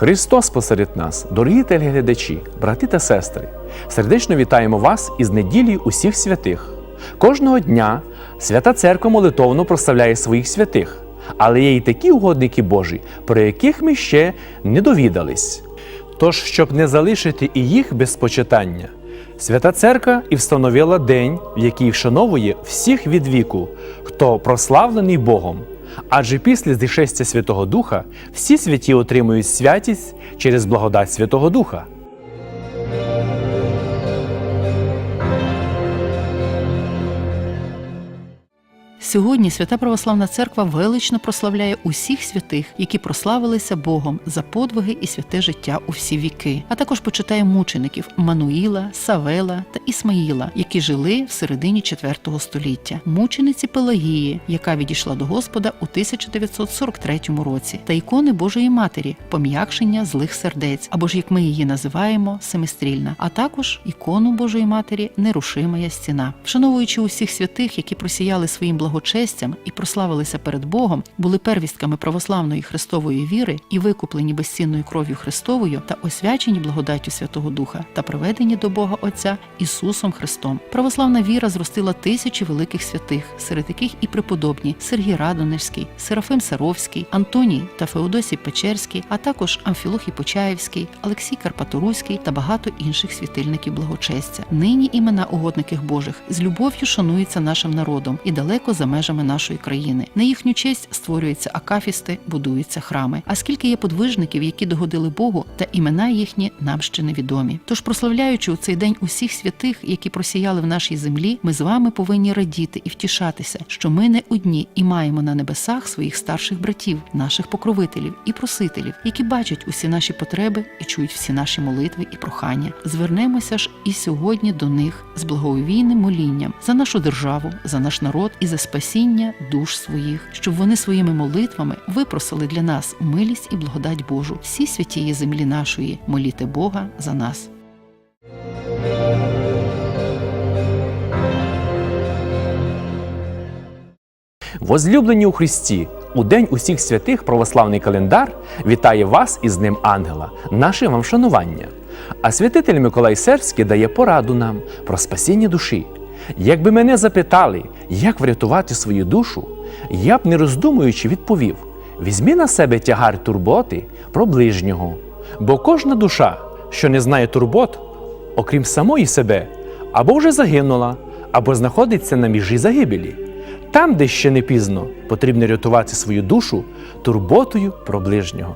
Христос посеред нас, дорогі телеглядачі, брати та сестри, сердечно вітаємо вас із неділі усіх святих. Кожного дня Свята Церква молитовно прославляє своїх святих, але є й такі угодники Божі, про яких ми ще не довідались. Тож, щоб не залишити і їх без почитання, Свята Церква і встановила день, в який вшановує всіх від віку, хто прославлений Богом. Адже після зішестя Святого Духа всі святі отримують святість через благодать Святого Духа. Сьогодні Свята Православна Церква велично прославляє усіх святих, які прославилися Богом за подвиги і святе життя у всі віки, а також почитає мучеників Мануїла, Савела та Ісмаїла, які жили в середині IV століття, мучениці Пелагії, яка відійшла до Господа у 1943 році, та ікони Божої Матері, пом'якшення злих сердець, або ж як ми її називаємо, семистрільна, а також ікону Божої Матері Нерушимая стіна, вшановуючи усіх святих, які просіяли своїм благочестям і прославилися перед Богом, були первістками православної Христової віри і викуплені безцінною кров'ю Христовою та освячені благодаттю Святого Духа та приведені до Бога Отця Ісусом Христом. Православна віра зростила тисячі великих святих, серед яких і преподобні Сергій Радонежський, Серафим Саровський, Антоній та Феодосій Печерський, а також Амфілохій Почаївський, Олексій Карпаторуський та багато інших світильників благочестя. Нині імена угодників Божих з любов'ю шануються нашим народом і далеко за межами нашої країни. На їхню честь створюються акафісти, будуються храми. А скільки є подвижників, які догодили Богу, та імена їхні нам ще невідомі. Тож, прославляючи у цей день усіх святих, які просіяли в нашій землі, ми з вами повинні радіти і втішатися, що ми не одні і маємо на небесах своїх старших братів, наших покровителів і просителів, які бачать усі наші потреби і чують всі наші молитви і прохання. Звернемося ж і сьогодні до них з благовійним молінням за нашу державу, за наш народ і за спасіння душ своїх, щоб вони своїми молитвами випросили для нас милість і благодать Божу. Всі святії землі нашої, моліте Бога за нас. Возлюблені у Христі, у День усіх святих православний календар вітає вас із Ним Ангела, наше вам шанування. А святитель Миколай Сербський дає пораду нам про спасіння душі. Якби мене запитали, як врятувати свою душу, я б не роздумуючи відповів: візьми на себе тягар турботи про ближнього. Бо кожна душа, що не знає турбот, окрім самої себе, або вже загинула, або знаходиться на міжі загибелі. Там, де ще не пізно, потрібно рятувати свою душу турботою про ближнього.